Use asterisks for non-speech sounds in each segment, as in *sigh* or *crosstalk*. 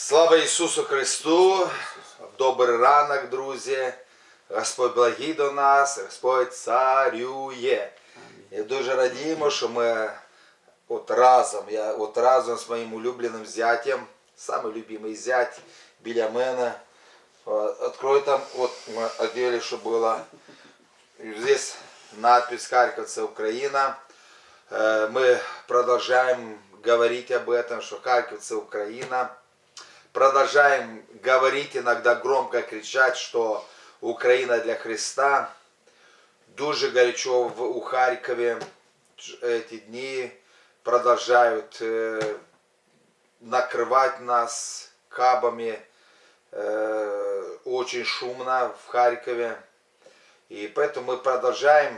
Слава Ісусу Христу! Добрий ранок, друзі! Господь благий до нас, Господь царює. І дуже радіємо, що ми от разом, я от разом з моїм улюбленим зятем, самий любимий зять біля мене. О, Открой там, вот мы одели, что было. И Здесь надпись «Харьков – это Украина». Э, Мы продолжаем говорить об этом, что Харьков – это Украина. Продолжаем говорить, иногда громко кричать, что Украина для Христа. Дуже горячо в, у Харькове эти дни продолжают э, накрывать нас кабами. Э, очень шумно в Харькове. И поэтому мы продолжаем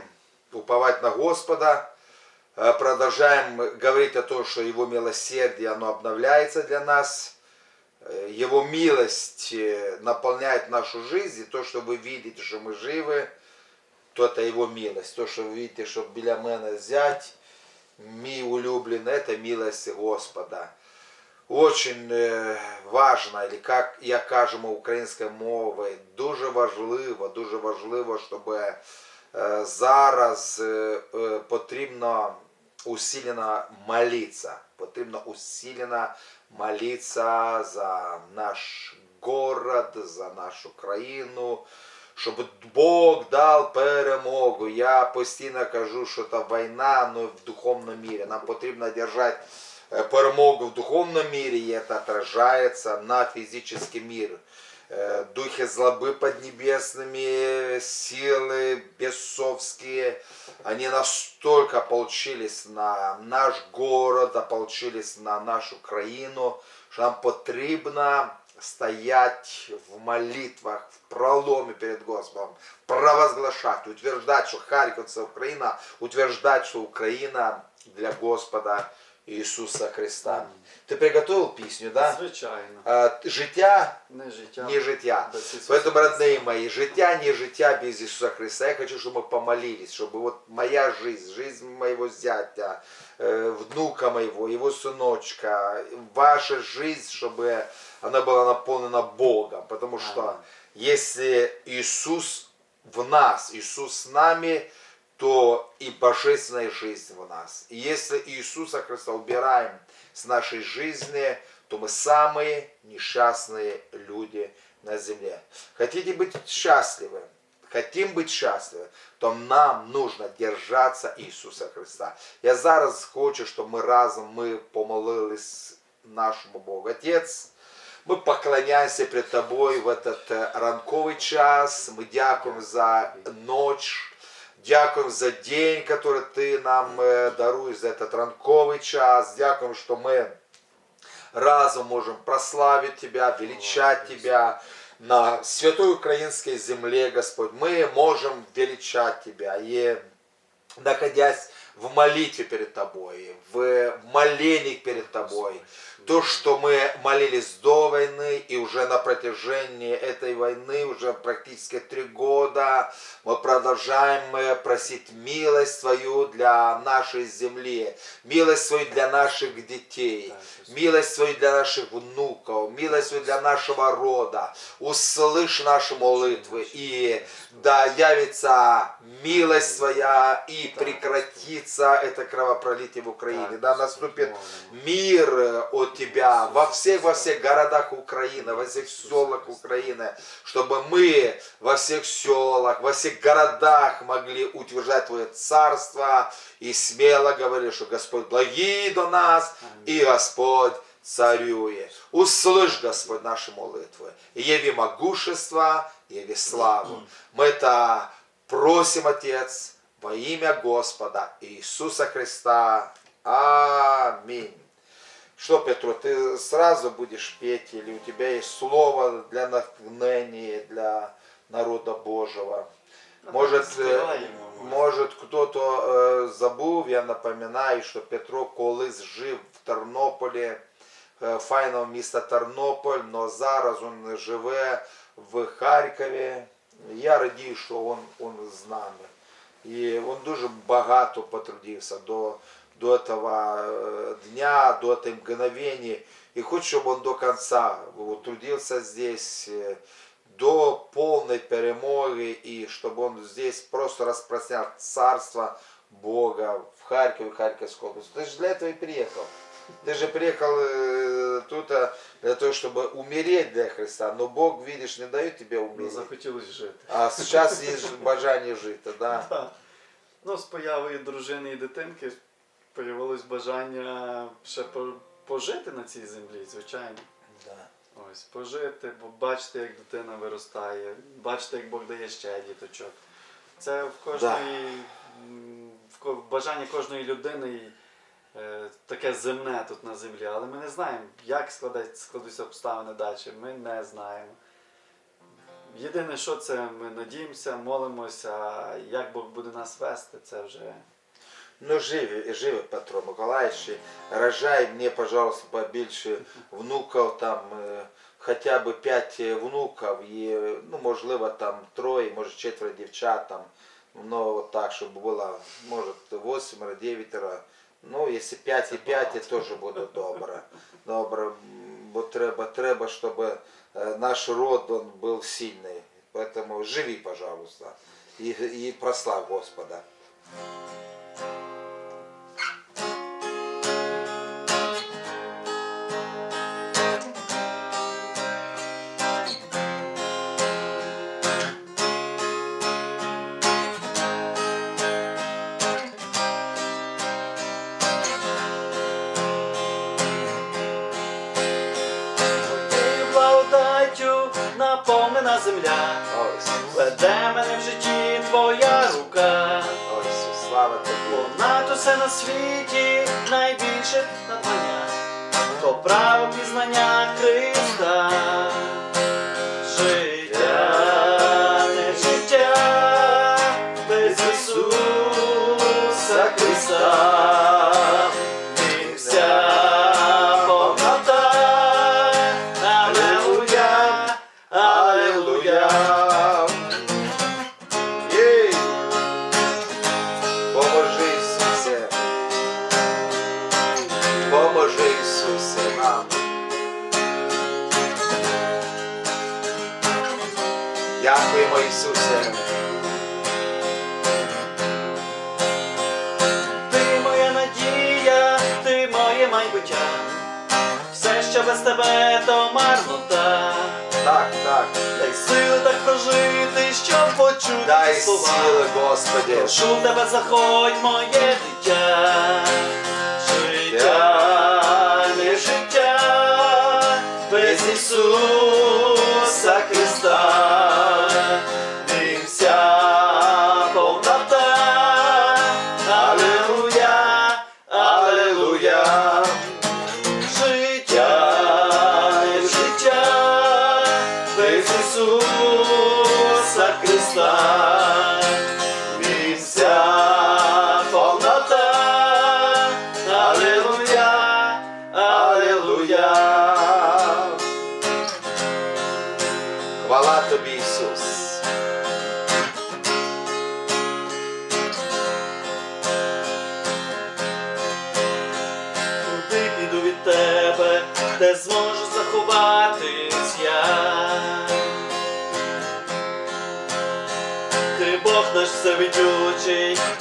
уповать на Господа, э, продолжаем говорить о том, что Его милосердие, оно обновляется для нас, Его милость э, наполняет нашу жизнь, и то, что вы видите, что мы живы, то это Его милость. То, що ви видите, що біля мене зять, мій улюблений, это милость Господа. Очень е, важно, или як я кажемо українською мовою, дуже важливо, дуже важливо, щоб е, зараз е, е, потрібно усилено молитися. Потрібно усилено молитися за наш город, за нашу країну, щоб Бог дав перемогу. Я постійно кажу, що це війна, але в духовному мірі. Нам потрібно держати э, перемогу в духовном мире, и это отражается на физический мир. Э, Духи злобы поднебесными, силы бесовские, они настолько ополчились на наш город, ополчились на нашу країну, що нам потрібно стоять в молитвах, в проломе перед Господом, провозглашать, утверждать, что Харьков это Украина, утверждать, что Украина для Господа Ісуса Христа. Ти приготовив пісню, да? Звичайно. А, життя Не життя. не життя. без Ісуса Поэтому, Христа. родные мои, життя не життя без Иисуса Христа. Я хочу, чтобы мы помолились, чтобы вот моя жизнь, жизнь моего зятя, э, внука моего, его сыночка, ваша жизнь, чтобы она была наполнена Богом. Потому что Аминь. если Иисус в нас, Иисус с нами, то и божественная жизнь в нас. И если Иисуса Христа убираем с нашей жизни, то мы самые несчастные люди на земле. Хотите быть счастливы? Хотим быть счастливы, то нам нужно держаться Ісуса Христа. Я зараз хочу, щоб ми разом ми помолились нашому Богу. Отець, ми поклоняємося перед Тобою в этот е, ранковий час. Ми дякуємо за ніч. Дякуємо за день, який ти нам е, даруєш, за этот ранковий час. Дякуємо, що ми разом можем прославить Тебя, величать Тебя на святой украинской земле, Господь. Мы можем величать Тебя, и находясь в молитве перед Тобой, в молении перед Тобой, то, что мы молились до войны и уже на протяжении этой войны, уже практически три года, мы продолжаем просить милость Твою для нашей земли, милость Твою для наших детей, милость Твою для наших внуков, милость Твою для нашего рода. Услышь наши молитвы, и да явится милость Твоя, и прекратится это кровопролитие в Украине. Да наступит мир от Тебя во всех, во всех городах Украины, во всех селах Украины, чтобы мы во всех селах, во всех городах могли утверждать Твое царство и смело говорили, что Господь благий до нас и Господь царює. Услышь, Господь, наши молитвы. И яви могущество, яви славу. Мы это просим, Отец, во имя Господа Иисуса Христа. Аминь. Что, Петро, ты сразу будешь петь, или у тебя есть слово для натхнения, для народа Божьего? Может, э, Співаємо, може. может кто-то э, забув, я напоминаю, що Петро колись жив в Тернополі, е, файного міста Тернополь, але зараз він живе в Харкові. Я радію, що він, він з нами. І він дуже багато потрудився до до этого э, дня, до этой мгновения. И хоть, чтобы он до конца вот, трудился здесь, э, до полной перемоги, и чтобы он здесь просто распространял царство Бога в Харькове, Харьковской области. Ты же для этого и приехал. Ты же приехал э, тут для того, чтобы умереть для Христа, но Бог, видишь, не дает тебе Ну, умереть. захотілося жити. А сейчас есть бажання жити, да? *laughs* Так. Ну, з появою дружини і дитинки появилось бажання ще пожити на цій землі, звичайно. Да. Ось, пожити, бо бачите, як дитина виростає, бачите, як Бог дає ще діточок. Це в кожної м, в бажанні кожної людини е, таке земне тут на землі. Але ми не знаємо, як складуться обставини далі. Ми не знаємо. Єдине, що це ми надіємося, молимося, як Бог буде нас вести, це вже. Ну, живи, живи, Петро Миколаївич, рожай мне, пожалуйста, побільше внуків, там, е, хоча б п'ять внуків, і, ну, можливо, там троє, може четверо дівчат, там, ну, так, щоб було, може, восьмеро, дев'ятеро, ну, якщо п'ять і п'ять, теж буде добре. Добре, бо треба, треба, щоб е, наш род он був сильний. Поэтому живи, пожалуйста, і, і прослав Господа. На світі найбільше надбання, то право пізнання Дай Господи. Прошу тебе, заходь, моє життя, Життя, не життя, без Ісуса де зможу заховатись я. Ти Бог наш всевидючий, в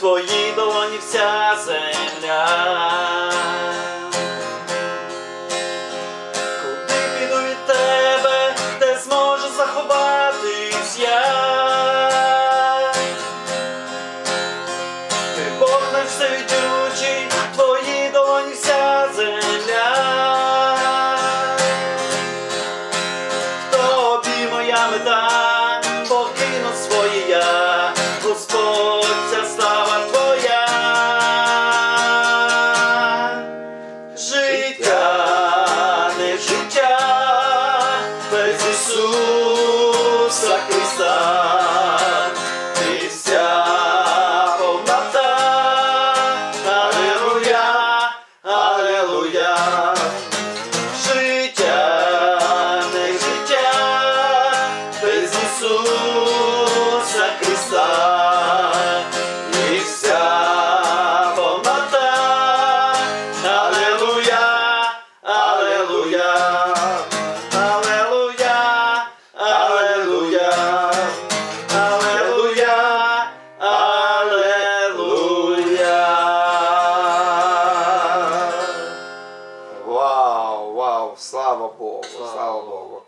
Богу, Слава слава, Богу. Богу.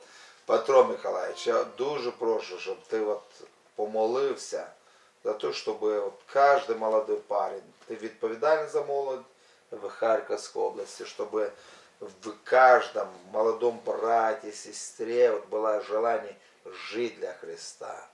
Петро Миколаївич, я дуже прошу, щоб ти от помолився за те, щоб от кожен молодий парень, ти відповідальний за молодь в Харківській області, щоб в каждом молодом брате, сестре вот было желание жить для Христа.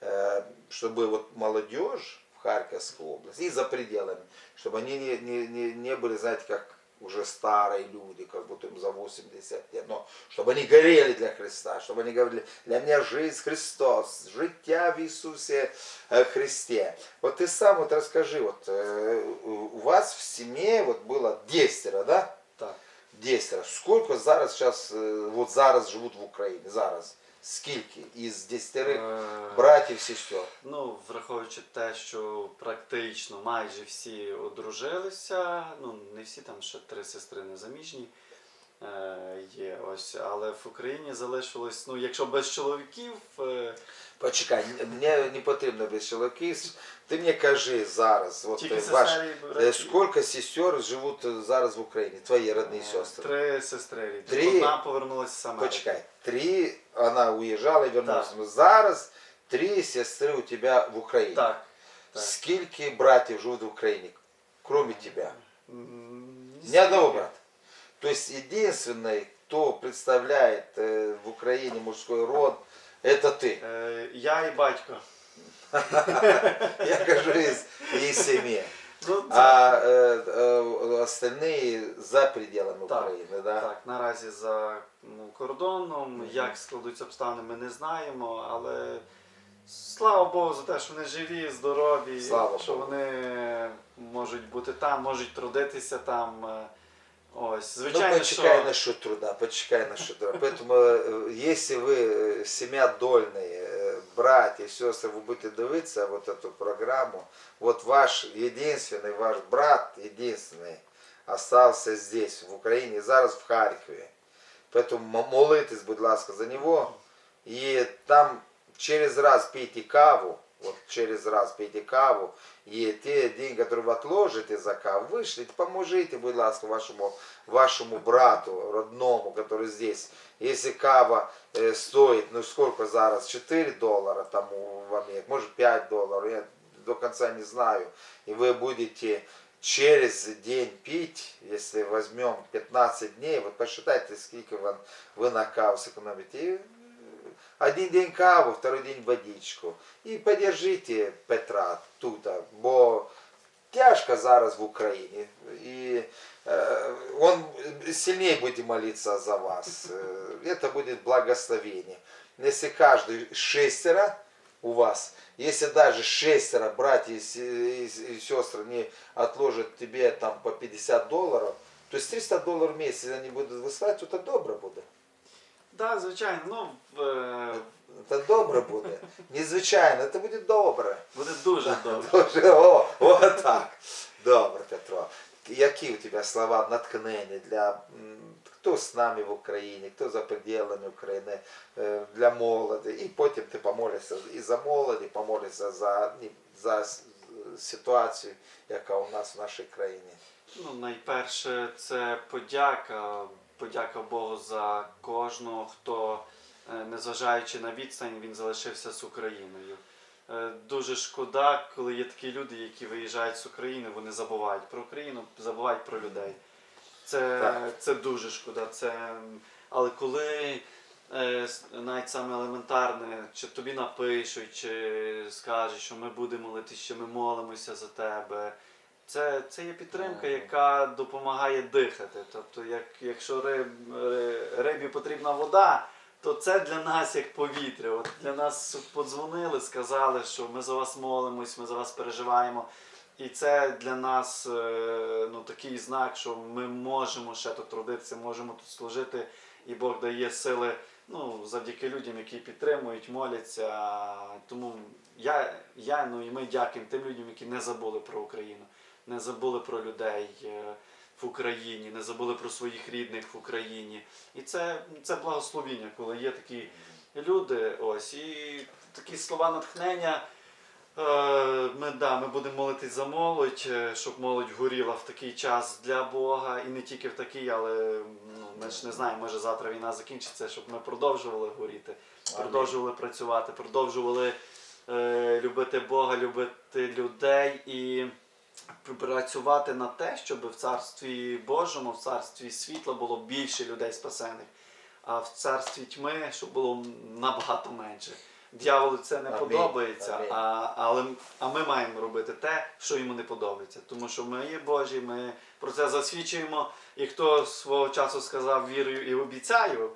Э, Чтобы вот молодежь в Харьковской области и за пределами, чтобы они не, не, не, не были, знаете, как уже старые люди, как будто им за 80 лет, но чтобы они горели для Христа, чтобы они говорили, для меня жизнь Христос, життя в Иисусе э, Христе. Вот ты сам вот расскажи, вот э, у у вас в семье вот было десятеро, да? Так. Десятеро. Сколько зараз сейчас, е, вот зараз живуть в Україні? Зараз. Скільки із десятерих Е, братів, сестер? Ну, враховуючи те, що практично майже всі одружилися, ну не всі там ще три сестри незаміжні є ось, але в Україні залишилось, ну якщо без чоловіків, е, Почекай, мені не потрібно без чоловіків. Ти мені кажи зараз, от тільки е, ваш, е, скільки сестер живуть е, зараз в Україні, твої родні Е, сестри? Три сестри. рідні. Три? Одна повернулася Америки. Почекай, три, вона уїжджала і вернулася. Так. Зараз три сестри у тебе в Україні. Так. так. Скільки братів живуть в Україні, кроме тебя? М, Ни одного брата. То есть единственный, кто представляет э, в Украине мужской род, это ты. Е, Я і батько. *laughs* Я кажу из, из семьи. Ну, це- А э, э, остальные за пределами Так, Украины, да? Так, наразі за ну, кордоном, як складуться обставини, ми не знаємо, але слава Богу за те, що вони живі, здорові, Слава що Богу. вони можуть бути там, можуть трудитися там. е, Ось, Ну, звичайно, почекай що насчет труда, почекай насчет труда. Поэтому, э, если вы э, семья дольные, э, братья, сестры, вы будете дивитися вот эту программу, вот ваш единственный, ваш брат единственный остался здесь, в Україні, зараз в Харкові. Поэтому м- молитесь, будь ласка, за него. И там через раз пейте каву, вот через раз пейте каву, и те деньги, которые вы отложите за каву, вышлите, поможите, будь ласка, вашему, вашему брату, родному, который здесь. Если кава э, стоит, ну сколько зараз, 4 доллара там в Америке, может 5 долларов, я до конца не знаю, и вы будете через день пить, если возьмем 15 дней, вот посчитайте, сколько вы, вы на каву сэкономите. И, один день каву, второй день водичку. І поддержите Петра тут, бо тяжко зараз в Україні. І э, он сильнее будет молиться за вас. Э, Это будет благословение. Если каждый шестеро у вас, если даже шестеро братьев и с- и с- и сестры не отложат тебе там по 50 долларов, то есть 300 долларов в месяц они будут высылать, то это добро будет. Так, звичайно, ну в- е, Це добре буде. Незвичайно, це буде добре. буде дуже добре. Дуже, О, о, так. Добре, Петро. Які у тебе слова натхнення для м, хто з нами в Україні, хто за пределами України, е, для молоді. І потім ти помолишся і за молоді, помолишся за, ні, за с- ситуацію, яка у нас в нашій країні. Ну, найперше, це подяка. Подяка Богу за кожного, хто, е, незважаючи на відстань, він залишився з Україною. Е, Дуже шкода, коли є такі люди, які виїжджають з України, вони забувають про Україну, забувають про людей. Це, Так. це дуже шкода. Це... Але коли е, навіть саме елементарне, чи тобі напишуть, чи скажуть, що ми будемо молитися, що ми молимося за тебе. Це, це є підтримка, яка допомагає дихати. Тобто, як, якщо риб, рибі потрібна вода, то це для нас як повітря. От для нас подзвонили, сказали, що ми за вас молимось, ми за вас переживаємо. І це для нас е, ну, такий знак, що ми можемо ще тут трудитися, можемо тут служити, і Бог дає сили ну, завдяки людям, які підтримують, моляться. Тому я, я ну, і ми дякуємо тим людям, які не забули про Україну, не забули про людей е, в Україні, не забули про своїх рідних в Україні. І це, це благословіння, коли є такі люди. Ось, і такі слова натхнення. Е, Ми, да, ми будемо молитись за молодь, е, щоб молодь горіла в такий час для Бога. І не тільки в такий, але ну, ми ж не знаємо, може завтра війна закінчиться, щоб ми продовжували горіти, продовжували працювати, продовжували е, любити Бога, любити людей і працювати на те, щоб в царстві Божому, в царстві світла було більше людей спасених, а в царстві тьми, щоб було набагато менше. Дьяволу це не Амінь. подобається, Амінь. а, але, а ми маємо робити те, що йому не подобається. Тому що ми є Божі, ми про це засвідчуємо. І хто свого часу сказав вірую і обіцяю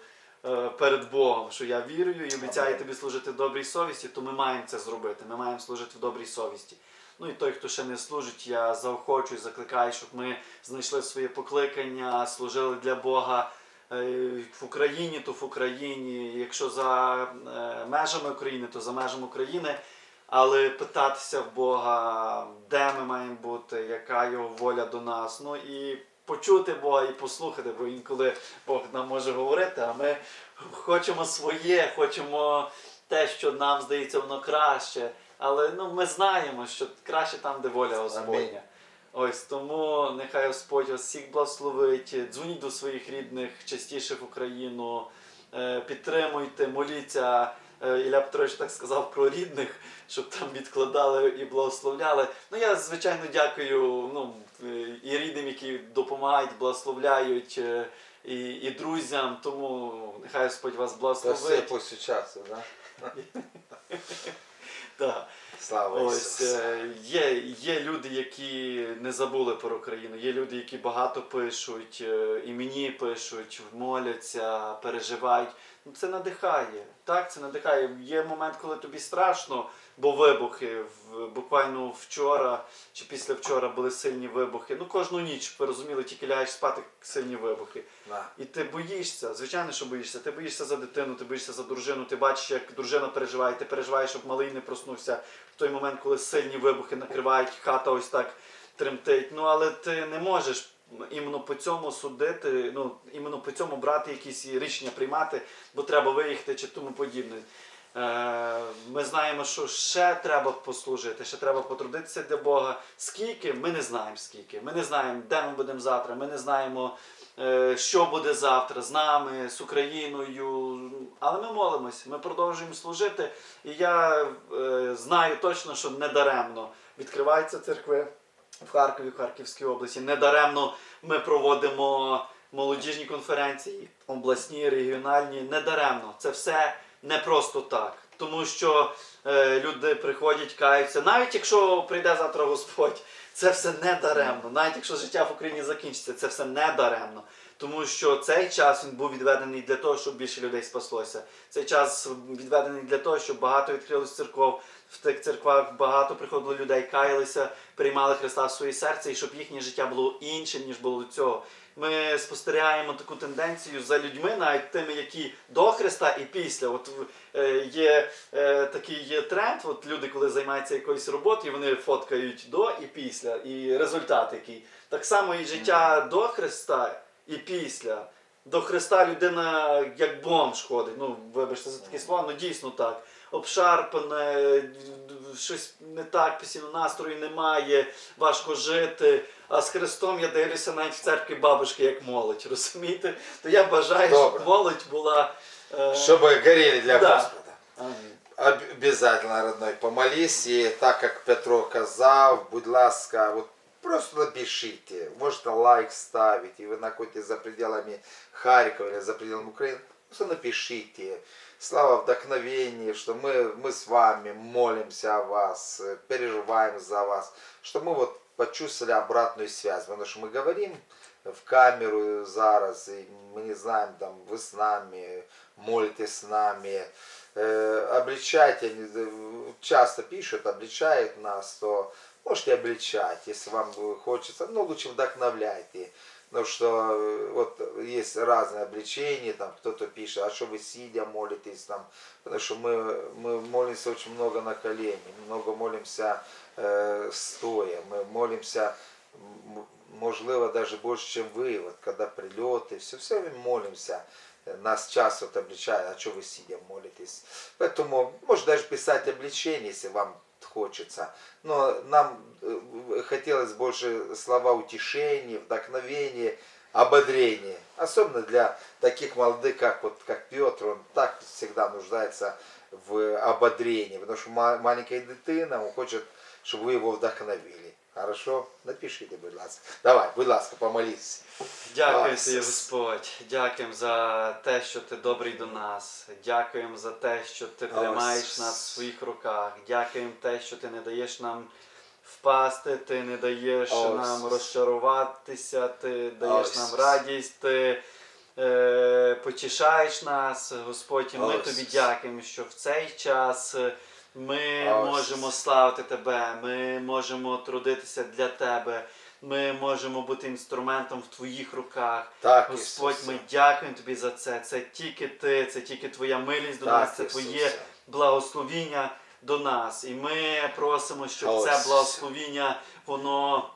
е, перед Богом, що я вірую і обіцяю тобі служити в добрій совісті, то ми маємо це зробити. Ми маємо служити в добрій совісті. Ну і той, хто ще не служить, я заохочую, закликаю, щоб ми знайшли своє покликання, служили для Бога е, в Україні, то в Україні. Якщо за е, межами України, то за межами України. Але питатися в Бога, де ми маємо бути, яка його воля до нас. Ну і почути Бога і послухати, бо інколи Бог нам може говорити, а ми хочемо своє, хочемо те, що нам здається, воно краще. Але ну, ми знаємо, що краще там, де воля Господня. Ось тому нехай Господь вас всіх благословить. Дзвоніть до своїх рідних частіше в Україну, е, підтримуйте, моліться. Е, Ілля Петрович так сказав про рідних, щоб там відкладали і благословляли. Ну я звичайно дякую ну, е, і рідним, які допомагають, благословляють, і, і друзям. Тому нехай Господь вас То все благословить. пусть участвуют, да? *laughs* Так. Слава Ось е, є, є люди, які не забули про Україну. Є люди, які багато пишуть, е, і мені пишуть, моляться, переживають. Ну це надихає. Так, це надихає. Є момент, коли тобі страшно, бо вибухи буквально вчора чи після вчора були сильні вибухи. Ну кожну ніч ви розуміли, тільки лягаєш спати сильні вибухи. Да. І ти боїшся, звичайно, що боїшся. Ти боїшся за дитину, ти боїшся за дружину, ти бачиш, як дружина переживає, ти переживаєш, щоб малий не проснувся в той момент, коли сильні вибухи накривають, хата ось так тремтить. Ну але ти не можеш іменно по цьому судити, ну іменно по цьому брати якісь рішення приймати, бо треба виїхати чи тому подібне. Е, Ми знаємо, що ще треба послужити, ще треба потрудитися для Бога. Скільки? Ми не знаємо скільки. Ми не знаємо, де ми будемо завтра. Ми не знаємо, е, що буде завтра з нами, з Україною. Але ми молимось, ми продовжуємо служити. І я е, знаю точно, що недаремно відкриваються церкви в Харкові, в Харківській області. Недаремно ми проводимо молодіжні конференції, обласні, регіональні. Недаремно. Це все не просто так. Тому що е, люди приходять, каються. Навіть якщо прийде завтра Господь, це все не даремно. Навіть якщо життя в Україні закінчиться, це все не даремно. Тому що цей час він був відведений для того, щоб більше людей спаслося. Цей час відведений для того, щоб багато відкрилось церков. В тих церквах багато приходило людей, каялися, приймали Христа в своє серце, і щоб їхнє життя було іншим, ніж було до цього. Ми спостерігаємо таку тенденцію за людьми, навіть тими, які до Христа і після. От е, є е, такий є тренд. От люди, коли займаються якоюсь роботою, вони фоткають до і після, і результат який. Так само і життя до Христа і після. До Христа людина як бомж ходить. Ну, вибачте за таке слово, ну дійсно так Обшарпане, щось не так, постійно настрою немає, важко жити. А з Христом я дивлюся навіть в церкві бабушки як молодь, розумієте? То я бажаю, Добре. щоб молодь була. е, Чтобы горели для Да. Господа. амінь. Об- Обязательно, родной, помолись. И так как Петро казав, будь ласка, вот просто напишите. Можете лайк ставить. И вы находитесь за пределами Харькова или за пределами Украины. Просто напишите. Слава вдохновении, что мы, мы с вами молимся о вас, э, переживаем за вас. Что мы вот почувствовали обратную связь. Потому что мы говорим в камеру зараз, и мы не знаем, там, вы с нами, молитесь с нами, э, обличайте, часто пишут, обличают нас, то можете обличать, если вам хочется, но лучше вдохновляйте. Потому что э, вот есть разные обличения, там кто-то пишет, а что вы сидя молитесь там, потому что мы, мы молимся очень много на колени, много молимся э, стоя, мы молимся, можливо, даже больше, чем вы, вот когда прилеты, все, все время молимся. Нас часто вот обличают, а что вы сидя молитесь. Поэтому можно даже писать обличение, если вам хочется. Но нам э, хотелось больше слова утешения, вдохновения, ободрения. Особенно для таких молодых, как, вот, как Петр, он так всегда нуждается в ободрении. Потому что ма- маленькая дитина, он хочет, чтобы вы его вдохновили. Хорошо? Напишите, будь ласка. Давай, будь ласка, помолись. Дякую тобі, Господь. Дякуємо за те, що ти добрий до нас. Дякуємо за те, що ти тримаєш нас в своїх руках. Дякуємо те, що ти не даєш нам впасти, ти не даєш Ось. нам розчаруватися, ти даєш Ось. нам радість, ти е, потішаєш нас, Господь. І ми Ось. тобі дякуємо, що в цей час. Ми Ось. можемо славити тебе, ми можемо трудитися для тебе, ми можемо бути інструментом в твоїх руках. Так, Господь, Ісусе. ми дякуємо тобі за це. Це тільки ти, це тільки твоя милість до Так, нас, це Ісусе. твоє благословіння до нас. І ми просимо, щоб Ось. це благословіння воно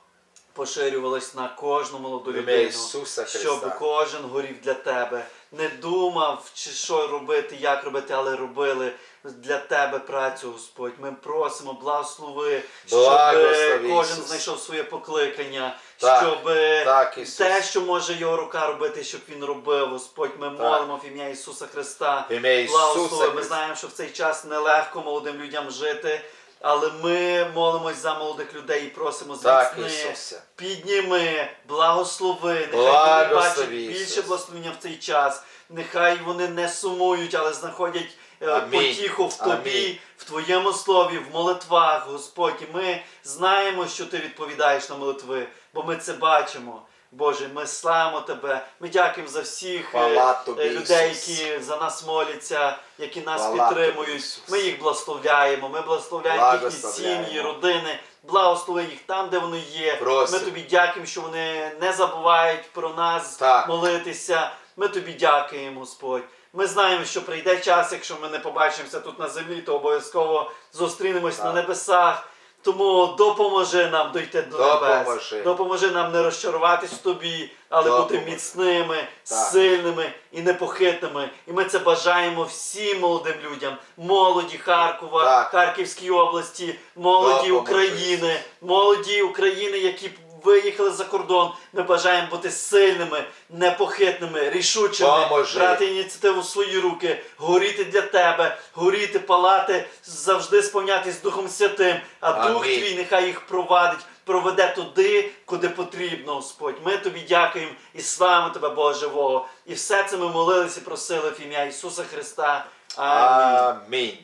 поширювалось на кожну молоду людину. Ісуса Щоб кожен горів для тебе, не думав, чи що робити, як робити, але робили для тебе працю, Господь. Ми просимо, благослови, щоб Благослови, кожен Ісус. знайшов своє покликання, Так, щоб Так, Ісус. те, що може його рука робити, щоб він робив, Господь, ми молимо в ім'я Ісуса Христа. В ім'я Благослови. Ісуса Ми Христа. знаємо, що в цей час нелегко молодим людям жити, але ми молимось за молодих людей і просимо Так, зміцни, Ісусе. підніми, благослови, нехай вони Благослови, бачать Ісус. більше благословення в цей час. Нехай вони не сумують, але знаходять е, Амінь. потіху в тобі, Амінь. в твоєму слові, в молитвах, Господь. І ми знаємо, що ти відповідаєш на молитви, бо ми це бачимо. Боже, ми славимо тебе. Ми дякуємо за всіх е, тобі, е, людей, Ісус. які за нас моляться, які нас Хвала підтримують. Ісус. Ми їх благословляємо. Ми благословляємо їхні сім'ї, родини. Благослови їх там, де вони є. Просимо. Ми тобі дякуємо, що вони не забувають про нас Так. молитися. Ми тобі дякуємо, Господь. Ми знаємо, що прийде час, якщо ми не побачимося тут на землі, то обов'язково зустрінемось Так. на небесах. Тому допоможи нам дойти до Допоможи. небес. Допоможи нам не розчаруватись в тобі, але бути міцними, Так. сильними і непохитними. І ми це бажаємо всім молодим людям, молоді Харкова, Так. Харківській області, молоді Допоможи. України, молоді України, які виїхали за кордон. Ми бажаємо бути сильними, непохитними, рішучими, Поможи. брати ініціативу в свої руки, горіти для тебе, горіти, палати, завжди сповнятись Духом Святим. А Дух твій нехай їх провадить, проведе туди, куди потрібно, Господь. Ми тобі дякуємо і славимо тебе, Бога живого. І все це ми молилися і просили в ім'я Ісуса Христа. Амінь. Амінь.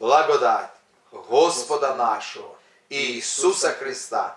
Благодать Господа нашого Ісуса Христа